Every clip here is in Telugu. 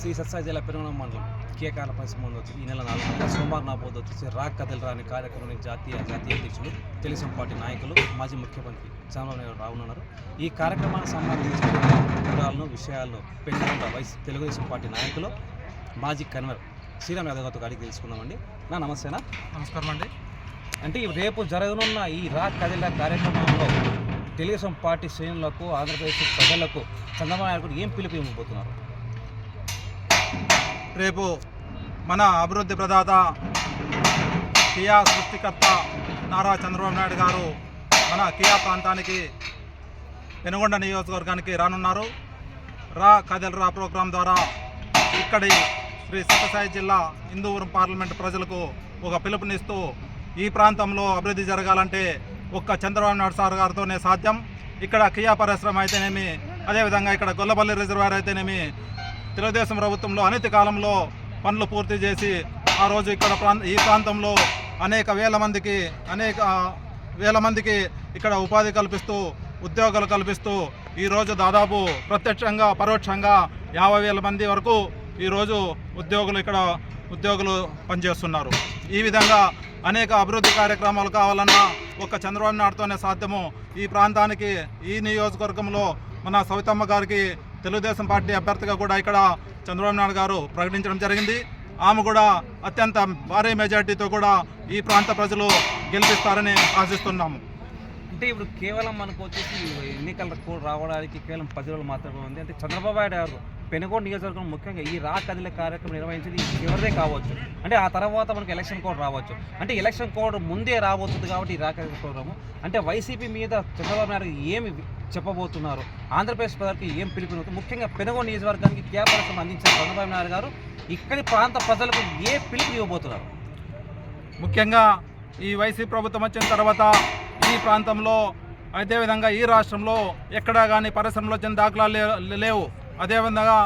శ్రీ సత్సాయి జిల్లా పెరుగణ మండలం కేకాల పరిశ్రమ వచ్చి ఈ నెల నాలుగు సోమవారం నా పోదు వచ్చేసి రాక్ కథలరా అనే కార్యక్రమానికి జాతీయ జాతీయ అధ్యక్షులు తెలుగుదేశం పార్టీ నాయకులు మాజీ ముఖ్యమంత్రి చంద్రబాబు నాయుడు రానున్నారు ఈ కార్యక్రమానికి సంబంధించిన వివరాలను విషయాలను పెనుగొండ వైస్ తెలుగుదేశం పార్టీ నాయకులు మాజీ కన్వర్ శ్రీరామ్ యాదవ్ గారితో అడిగి తెలుసుకుందామండి. నా నమస్తేనా నమస్కారం అండి. అంటే రేపు జరగనున్న ఈ రాక్ కదిలా కార్యక్రమంలో తెలుగుదేశం పార్టీ శ్రేణులకు ఆంధ్రప్రదేశ్ ప్రజలకు చంద్రబాబు నాయుడు ఏం పిలుపు ఇవ్వబోతున్నారు? రేపు మన అభివృద్ధి ప్రదాత కియా సృష్టికర్త నారా చంద్రబాబు నాయుడు గారు మన కియా ప్రాంతానికి పెనుగొండ నియోజకవర్గానికి రానున్నారు. రా కదల్ రా ప్రోగ్రాం ద్వారా ఇక్కడి శ్రీ సత్యసాయి జిల్లా హిందూపురం పార్లమెంట్ ప్రజలకు ఒక పిలుపునిస్తూ ఈ ప్రాంతంలో అభివృద్ధి జరగాలంటే ఒక్క చంద్రబాబు నాయుడు సార్ గారితోనే సాధ్యం. ఇక్కడ కియా పరిశ్రమ అయితేనేమి అదేవిధంగా ఇక్కడ గొల్లపల్లి రిజర్వాయర్ అయితేనేమి తెలుగుదేశం ప్రభుత్వంలో అనతి కాలంలో పనులు పూర్తి చేసి ఆ రోజు ఇక్కడ ప్రాంత ఈ ప్రాంతంలో అనేక వేల మందికి అనేక వేల మందికి ఇక్కడ ఉపాధి కల్పిస్తూ ఉద్యోగాలు కల్పిస్తూ ఈరోజు దాదాపు ప్రత్యక్షంగా పరోక్షంగా యాభై వేల మంది వరకు ఈరోజు ఉద్యోగులు ఇక్కడ ఉద్యోగులు పనిచేస్తున్నారు. ఈ విధంగా అనేక అభివృద్ధి కార్యక్రమాలు కావాలన్నా ఒక్క చంద్రబాబు నాయుడుతోనే సాధ్యము. ఈ ప్రాంతానికి ఈ నియోజకవర్గంలో మన సవితమ్మ గారికి తెలుగుదేశం పార్టీ అభ్యర్థిగా కూడా ఇక్కడ చంద్రబాబు నాయుడు గారు ప్రకటించడం జరిగింది. ఆమె కూడా అత్యంత భారీ మెజార్టీతో కూడా ఈ ప్రాంత ప్రజలు గెలిపిస్తారని ఆశిస్తున్నాము. అంటే ఇప్పుడు కేవలం మనకు వచ్చేసి ఎన్నికల కోడ్ రావడానికి కేవలం పది రోజులు మాత్రమే ఉంది. అంటే చంద్రబాబు నాయుడు గారు పెనుగోడు నియోజకవర్గం ముఖ్యంగా ఈ రా కదిలే కార్యక్రమం నిర్వహించింది ఎవరిదే కావచ్చు. అంటే ఆ తర్వాత మనకు ఎలక్షన్ కోడ్ రావచ్చు. అంటే ఎలక్షన్ కోడ్ ముందే రాబోతుంది కాబట్టి ఈ రా కదిలే అంటే వైసీపీ మీద చంద్రబాబు నాయుడు ఏమి చెప్పబోతున్నారు. ఆంధ్రప్రదేశ్ ప్రజలకు ఏం పిలుపునవుతుంది ముఖ్యంగా పెనుగోడు నియోజకవర్గానికి కేవలం అందించిన చంద్రబాబు నాయుడు గారు ఇక్కడి ప్రాంత ప్రజలకు ఏ పిలుపు ఇవ్వబోతున్నారు? ముఖ్యంగా ఈ వైసీ ప్రభుత్వం వచ్చిన తర్వాత ఈ ప్రాంతంలో అదేవిధంగా ఈ రాష్ట్రంలో ఎక్కడా కానీ పరిశ్రమలు వచ్చిన దాఖలాలు లేవు. అదేవిధంగా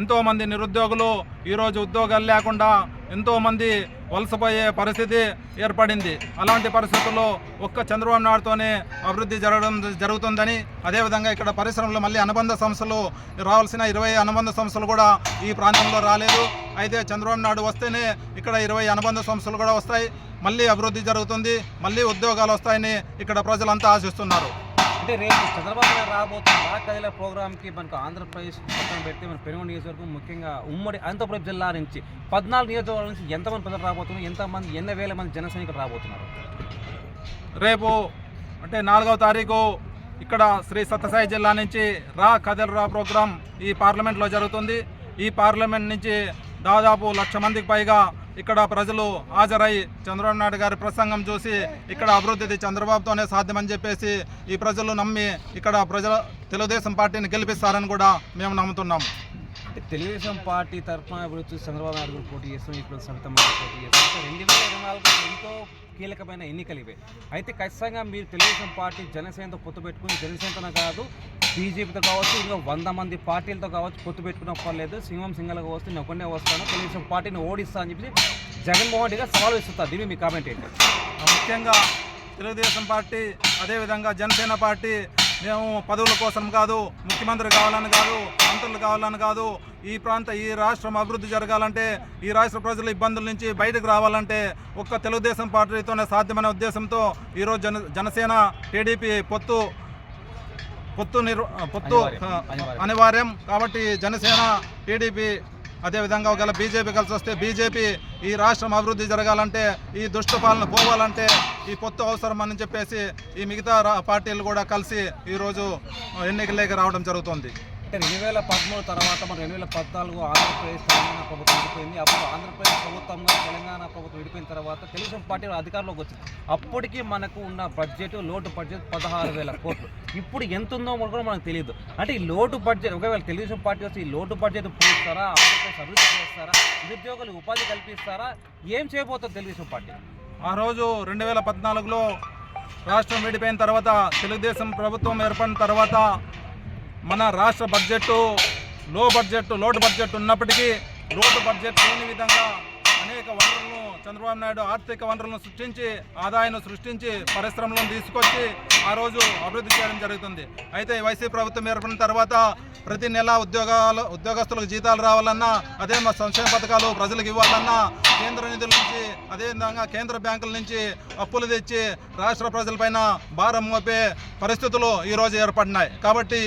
ఎంతోమంది నిరుద్యోగులు ఈరోజు ఉద్యోగాలు లేకుండా ఎంతోమంది వలసపోయే పరిస్థితి ఏర్పడింది. అలాంటి పరిస్థితుల్లో ఒక్క చంద్రబాబు నాయుడుతోనే అభివృద్ధి జరగడం జరుగుతుందని అదేవిధంగా ఇక్కడ పరిశ్రమలు మళ్ళీ అనుబంధ సంస్థలు రావాల్సిన ఇరవై అనుబంధ సంస్థలు కూడా ఈ ప్రాంతంలో రాలేదు. అయితే చంద్రబాబు నాయుడు వస్తేనే ఇక్కడ ఇరవై అనుబంధ సంస్థలు కూడా వస్తాయి. మళ్ళీ అభివృద్ధి జరుగుతుంది మళ్ళీ ఉద్యోగాలు వస్తాయని ఇక్కడ ప్రజలంతా ఆశిస్తున్నారు. అంటే రేపు చంద్రబాబు నాయుడు రాబోతున్న రా కదిలే ప్రోగ్రామ్కి మనకు ఆంధ్రప్రదేశ్ పక్కన పెడితే మన పెనుగొండ నియోజకవర్గం ముఖ్యంగా ఉమ్మడి అనంతపురం జిల్లా నుంచి పద్నాలుగు నియోజకవర్గాల నుంచి ఎంతమంది ప్రజలు రాబోతున్నారు? ఎంతమంది ఎన్ని వేల మంది జన సైనికులు రాబోతున్నారు? రేపు అంటే నాలుగవ తారీఖు ఇక్కడ శ్రీ సత్యసాయి జిల్లా నుంచి రా కదల్ రా ప్రోగ్రాం ఈ పార్లమెంట్లో జరుగుతుంది. ఈ పార్లమెంట్ నుంచి దాదాపు లక్ష మందికి పైగా ఇక్కడ ప్రజలు హాజరై చంద్రబాబు నాయుడు గారి ప్రసంగం చూసి ఇక్కడ అభివృద్ధి చంద్రబాబుతోనే సాధ్యమని చెప్పేసి ఈ ప్రజలు నమ్మి ఇక్కడ ప్రజల తెలుగుదేశం పార్టీని గెలిపిస్తారని కూడా మేము నమ్ముతున్నాం. తెలుగుదేశం పార్టీ తరఫున ఇప్పుడు చంద్రబాబు నాయుడు గారు పోటీ చేస్తాం ఇప్పుడు సవితమ్మ పోటీ చేస్తాం రెండు వేల ఇరవై నాలుగు ఎంతో కీలకమైన ఎన్నికలు ఇవే. అయితే ఖచ్చితంగా మీరు తెలుగుదేశం పార్టీ జనసేనతో పొత్తు పెట్టుకుని జనసేనతో కాదు బీజేపీతో కావచ్చు ఇంకా వంద మంది పార్టీలతో కావచ్చు పొత్తు పెట్టుకున్న పర్లేదు సింహం సింగల్గా వస్తే నేను ఒక్కనే వస్తాను. తెలుగుదేశం పార్టీని ఓడిస్తా అని చెప్పి జగన్మోహన్ రెడ్డి గారు సవాల్ విస్తున్నారు దీని మీ కామెంట్ ఏంటి? ముఖ్యంగా తెలుగుదేశం పార్టీ అదేవిధంగా జనసేన పార్టీ మేము పదవుల కోసం కాదు ముఖ్యమంత్రి కావాలని కాదు మంత్రులు కావాలని కాదు ఈ ప్రాంత ఈ రాష్ట్రం అభివృద్ధి జరగాలంటే ఈ రాష్ట్ర ప్రజల ఇబ్బందుల నుంచి బయటకు రావాలంటే ఒక్క తెలుగుదేశం పార్టీతోనే సాధ్యమైన ఉద్దేశంతో ఈరోజు జన జనసేన టీడీపీ పొత్తు పొత్తు నిర్ పొత్తు అనివార్యం. కాబట్టి జనసేన టీడీపీ అదేవిధంగా ఒకవేళ బీజేపీ కలిసి వస్తే బీజేపీ ఈ రాష్ట్రం అభివృద్ధి జరగాలంటే ఈ దుష్ట పాలన పోవాలంటే ఈ పొత్తు అవసరం అని చెప్పేసి ఈ మిగతా పార్టీలు కూడా కలిసి ఈరోజు ఎన్నికలేకి రావడం జరుగుతుంది. అంటే రెండు వేల పదమూడు తర్వాత మన రెండు వేల పద్నాలుగు ఆంధ్రప్రదేశ్ తెలంగాణ ప్రభుత్వం విడిపోయింది. అప్పుడు ఆంధ్రప్రదేశ్ ప్రభుత్వంగా తెలంగాణ ప్రభుత్వం విడిపోయిన తర్వాత తెలుగుదేశం పార్టీ అధికారంలోకి వచ్చింది. అప్పటికి మనకు ఉన్న బడ్జెట్ లోటు బడ్జెట్ పదహారు వేల కోట్లు. ఇప్పుడు ఎంత ఉందో మనకు కూడా మనకు తెలియదు. అంటే ఈ లోటు బడ్జెట్ ఒకవేళ తెలుగుదేశం పార్టీ వచ్చి ఈ లోటు బడ్జెట్ పూస్తారా ఆంధ్రప్రదేశ్ అభివృద్ధి చేస్తారా నిరుద్యోగులకు ఉపాధి కల్పిస్తారా ఏం చేయబోతుంది తెలుగుదేశం పార్టీ? ఆ రోజు రెండు వేల పద్నాలుగులో రాష్ట్రం విడిపోయిన తర్వాత తెలుగుదేశం ప్రభుత్వం ఏర్పడిన తర్వాత మన రాష్ట్ర బడ్జెట్లో బడ్జెట్ లోటు బడ్జెట్ ఉన్నప్పటికీ లోటు బడ్జెట్ లేని విధంగా అనేక వనరులను చంద్రబాబు నాయుడు ఆర్థిక వనరులను సృష్టించి ఆదాయాన్ని సృష్టించి పరిశ్రమలను తీసుకొచ్చి ఆ రోజు అభివృద్ధి చేయడం జరుగుతుంది. అయితే వైసీ వైసీపీ ప్రభుత్వం ఏర్పడిన తర్వాత ప్రతి నెల ఉద్యోగాలు ఉద్యోగస్తులకు జీతాలు రావాలన్నా అదే మా సంక్షేమ పథకాలు ప్రజలకు ఇవ్వాలన్నా కేంద్ర నిధుల నుంచి అదేవిధంగా కేంద్ర బ్యాంకుల నుంచి అప్పులు తెచ్చి రాష్ట్ర ప్రజలపైన భారం మోపే పరిస్థితులు ఈ రోజు ఏర్పడినాయి. కాబట్టి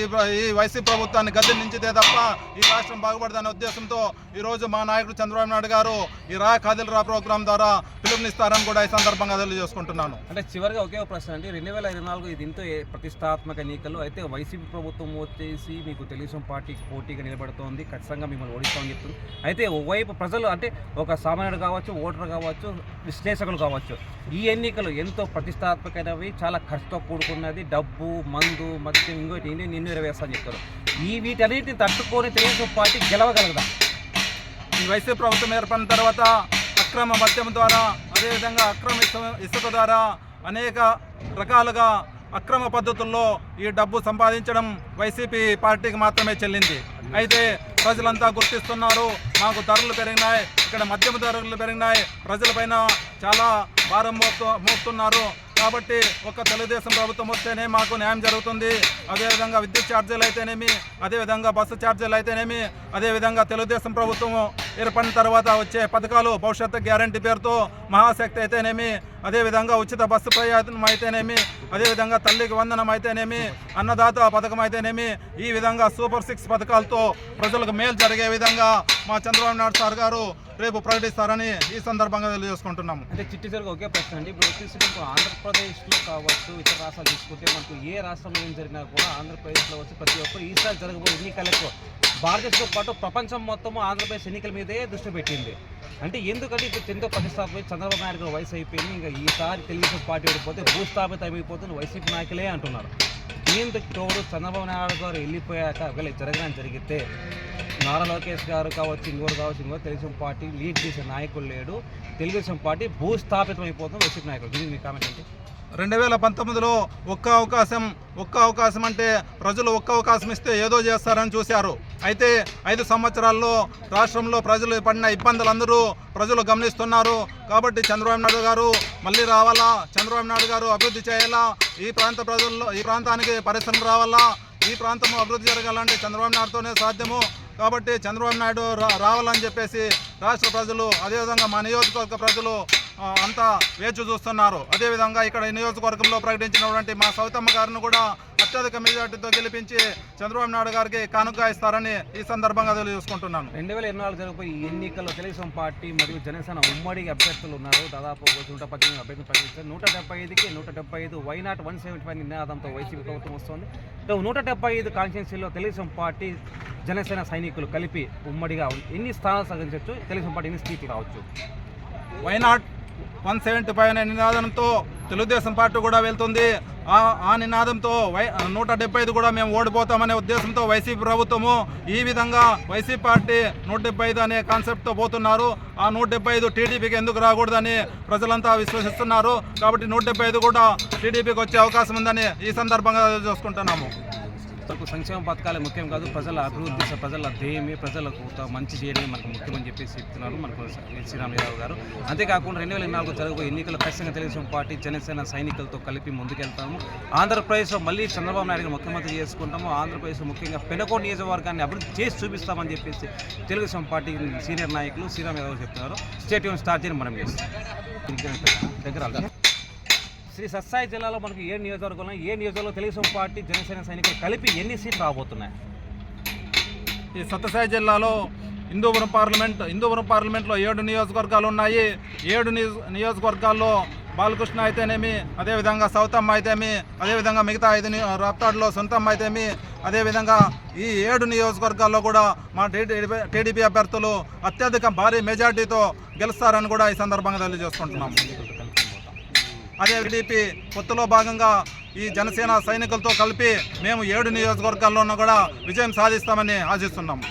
ఈ వైసీ ప్రభుత్వాన్ని గద్దె నుంచితే తప్ప ఈ రాష్ట్రం బాగుపడదనే ఉద్దేశంతో ఈ రోజు మా నాయకుడు చంద్రబాబు నాయుడు గారు ఈ రా కాదిల్ రా ప్రోగ్రాం ద్వారా పిలుపునిస్తారని కూడా ఈ సందర్భంగా తెలియజేసుకుంటున్నాను. అంటే చివరిగా ఒకే ప్రశ్న అండి. రెండు వేల ఇరవై నాలుగు దీంతో ప్రతిష్టాత్మక ఎన్నికలు. అయితే వైసీపీ ప్రభుత్వం వచ్చేసి మీకు తెలుగుదేశం పార్టీకి పోటీగా నిలబడుతోంది. ఖచ్చితంగా మిమ్మల్ని ఓడిస్తామని చెప్తుంది. అయితే ఓవైపు ప్రజలు అంటే ఒక సామాన్యుడు కావచ్చు ఓటర్ కావచ్చు విశ్లేషకులు కావచ్చు ఈ ఎన్నికలు ఎంతో ప్రతిష్టాత్మకమైనవి చాలా ఖర్చుతో కూడుకున్నది డబ్బు మందు మద్యం ఇంకోటి ఇన్ని నిన్ను నెరవేర్స్తా అని చెప్తారు. ఈ వీటన్నిటిని తట్టుకొని తెలుగుదేశం పార్టీ గెలవగలదా? ఈ వైసీపీ ప్రభుత్వం ఏర్పడిన తర్వాత అక్రమ మద్యం ద్వారా అదేవిధంగా అక్రమ ఇసుక ద్వారా అనేక రకాలుగా అక్రమ పద్ధతుల్లో ఈ డబ్బు సంపాదించడం వైసీపీ పార్టీకి మాత్రమే చెల్లింది. అయితే ప్రజలంతా గుర్తిస్తున్నారు మాకు ధరలు పెరిగినాయి ఇక్కడ మద్యం ధరలు పెరిగినాయి. ప్రజలపైన చాలా భారం మోపుతూ మోపుతున్నారు. కాబట్టి ఒక తెలుగుదేశం ప్రభుత్వం వస్తేనే మాకు న్యాయం జరుగుతుంది. అదేవిధంగా విద్యుత్ ఛార్జీలు అయితేనేమి అదేవిధంగా బస్సు ఛార్జీలు అయితేనేమి అదేవిధంగా తెలుగుదేశం ప్రభుత్వం ఏర్పడిన తర్వాత వచ్చే పథకాలు భవిష్యత్తు గ్యారంటీ పేరుతో మహాశక్తి అయితేనేమి అదేవిధంగా ఉచిత బస్సు ప్రయాణం అయితేనేమి అదేవిధంగా తల్లికి వందనం అయితేనేమి అన్నదాత పథకం అయితేనేమి ఈ విధంగా సూపర్ సిక్స్ పథకాలతో ప్రజలకు మేలు జరిగే విధంగా మా చంద్రబాబు నాయుడు సార్ గారు రేపు ప్రకటిస్తారని ఈ సందర్భంగా తెలియజేసుకుంటున్నాము. అంటే చిట్టి చివరికి ఒకే ప్రశ్న అండి. ఇప్పుడు వచ్చేసి మనకు ఆంధ్రప్రదేశ్లో కావచ్చు ఇతర రాష్ట్రాలు తీసుకుంటే మనకు ఏ రాష్ట్రంలో ఏం జరిగినా కూడా ఆంధ్రప్రదేశ్లో వచ్చి ప్రతి ఒక్కరు ఈసారి జరగబోయే ఎన్నికలకు భారతదేశంతో పాటు ప్రపంచం మొత్తము ఆంధ్రప్రదేశ్ ఎన్నికల మీదే దృష్టి పెట్టింది. అంటే ఎందుకంటే ఇప్పుడు ఎంతో ప్రతిష్టాపై చంద్రబాబు నాయుడు గారు వయసు అయిపోయింది. ఇంకా ఈసారి తెలుగుదేశం పార్టీ ఓడిపోతే భూస్థాపిత అయిపోతుంది వైసీపీ నాయకులే అంటున్నారు. దీంతో తోడు చంద్రబాబు నాయుడు గారు వెళ్ళిపోయాక ఒకవేళ జరగడం జరిగితే నారా లోకేష్ గారు కావచ్చు ఇంకోరు కావచ్చు ఇంకో తెలుగుదేశం పార్టీ లీడ్ చేసే నాయకులు లేడు. తెలుగుదేశం పార్టీ భూస్థాపితం అయిపోతుంది వైసీపీ నాయకులు. దీనికి మీ కామెంట్ ఏంటి? రెండు వేల పంతొమ్మిదిలో ఒక్క అవకాశం ఒక్క అవకాశం అంటే ప్రజలు ఒక్క అవకాశం ఇస్తే ఏదో చేస్తారని చూశారు. అయితే ఐదు సంవత్సరాల్లో రాష్ట్రంలో ప్రజలు పడిన ఇబ్బందులందరూ ప్రజలు గమనిస్తున్నారు. కాబట్టి చంద్రబాబు నాయుడు గారు మళ్ళీ రావాలా? చంద్రబాబు నాయుడు గారు అభివృద్ధి చేయాలా? ఈ ప్రాంత ప్రజల్లో ఈ ప్రాంతానికి పరిశ్రమ రావాలా? ఈ ప్రాంతం అభివృద్ధి జరగాలంటే చంద్రబాబు నాయుడుతోనే సాధ్యము. కాబట్టి చంద్రబాబు నాయుడు రా రావాలని చెప్పేసి రాష్ట్ర ప్రజలు అదేవిధంగా మా నియోజకవర్గ ప్రజలు అంతా వేచి చూస్తున్నారు. అదేవిధంగా ఇక్కడ నియోజకవర్గంలో ప్రకటించినటువంటి మా సౌతమ్మ గారిని కూడా అత్యధిక మెజార్టీతో గెలిపించి చంద్రబాబు నాయుడు గారికి కానుక ఇస్తారని ఈ సందర్భంగా తెలియజేసుకుంటున్నాను. రెండు వేల ఇరవై నాలుగు జరిగిపోయి ఎన్నికల్లో తెలుగుదేశం పార్టీ మరియు జనసేన ఉమ్మడి అభ్యర్థులు ఉన్నారు. దాదాపు నూట పద్దెనిమిది అభ్యర్థులు ప్రకటించారు నూట డెబ్బై ఐదుకి నూట డెబ్బై ఐదు why not one seventy five నినాదంతో వైసీపీ ప్రభుత్వం వస్తుంది. నూట డెబ్బై ఐదు కాన్స్టిట్యున్సీలో తెలుగుదేశం పార్టీ జనసేన సైనికులు కలిపి ఉమ్మడిగా ఎన్ని స్థానాలు సాధించవచ్చు తెలుగుదేశం పార్టీ ఎన్ని సీట్లు రావచ్చు? వైనాట్ వన్ సెవెంటీ ఫైవ్ అనే నినాదంతో తెలుగుదేశం పార్టీ కూడా వెళ్తుంది. ఆ ఆ నినాదంతో వై నూట డెబ్బై ఐదు కూడా మేము ఓడిపోతామనే ఉద్దేశంతో వైసీపీ ప్రభుత్వము ఈ విధంగా వైసీపీ పార్టీ నూట డెబ్బై ఐదు అనే కాన్సెప్ట్తో పోతున్నారు. ఆ నూట డెబ్బై ఐదు టీడీపీకి ఎందుకు రాకూడదని ప్రజలంతా విశ్వసిస్తున్నారు. కాబట్టి నూట డెబ్బై ఐదు కూడా టీడీపీకి వచ్చే అవకాశం ఉందని ఈ సందర్భంగా చూసుకుంటున్నాము మనకు సంక్షేమ పథకాలే ముఖ్యం కాదు ప్రజల అభివృద్ధి ప్రజల ధ్యేయమే ప్రజలకు మంచి చేయడమే మనకు ముఖ్యమని చెప్పేసి చెప్తున్నారు మనకు శ్రీరామరావు గారు. అంతేకాకుండా రెండు వేల నాలుగు జరగబోయే ఎన్నికలు ఖచ్చితంగా తెలుగుదేశం పార్టీ జనసేన సైనికులతో కలిపి ముందుకెళ్తాము. ఆంధ్రప్రదేశ్లో మళ్ళీ చంద్రబాబు నాయుడు ముఖ్యమంత్రి చేసుకుంటాము. ఆంధ్రప్రదేశ్లో ముఖ్యంగా పెనకోట నియోజకవర్గాన్ని అభివృద్ధి చేసి చూపిస్తామని చెప్పేసి తెలుగుదేశం పార్టీ సీనియర్ నాయకులు శ్రీరామ్ చెప్తున్నారు. స్టేట్ స్టార్ట్ చేయని మనం చేస్తాం. దగ్గర. శ్రీ సత్సాయి జిల్లాలో మనకు ఏ నియోజకవర్గంలో ఏ నియోజకవర్గంలో తెలుగుదేశం పార్టీ జనసేన సైనికులు కలిపి ఎన్ని సీట్లు రాబోతున్నాయి? ఈ సత్యసాయి జిల్లాలో హిందూపురం పార్లమెంట్ హిందూపురం పార్లమెంట్లో ఏడు నియోజకవర్గాలు ఉన్నాయి. ఏడు నియోజ- నియోజకవర్గాల్లో బాలకృష్ణ అయితేనేమి అదేవిధంగా సౌతమ్మ అయితేమి అదేవిధంగా మిగతా ఐదు ని- రాప్తాడులో సొంతమ్మ అయితేమి అదేవిధంగా ఈ ఏడు నియోజకవర్గాల్లో కూడా మా టీడీపీ టీడీపీ అభ్యర్థులు అత్యధిక భారీ మెజార్టీతో గెలుస్తారని కూడా ఈ సందర్భంగా తెలియజేసుకుంటున్నాం. అదే టీడీపీ కొత్తలో భాగంగా ఈ జనసేన సైనికులతో కలిపి మేము ఏడు నియోజకవర్గాల్లోనూ కూడా విజయం సాధిస్తామని ఆశిస్తున్నాము.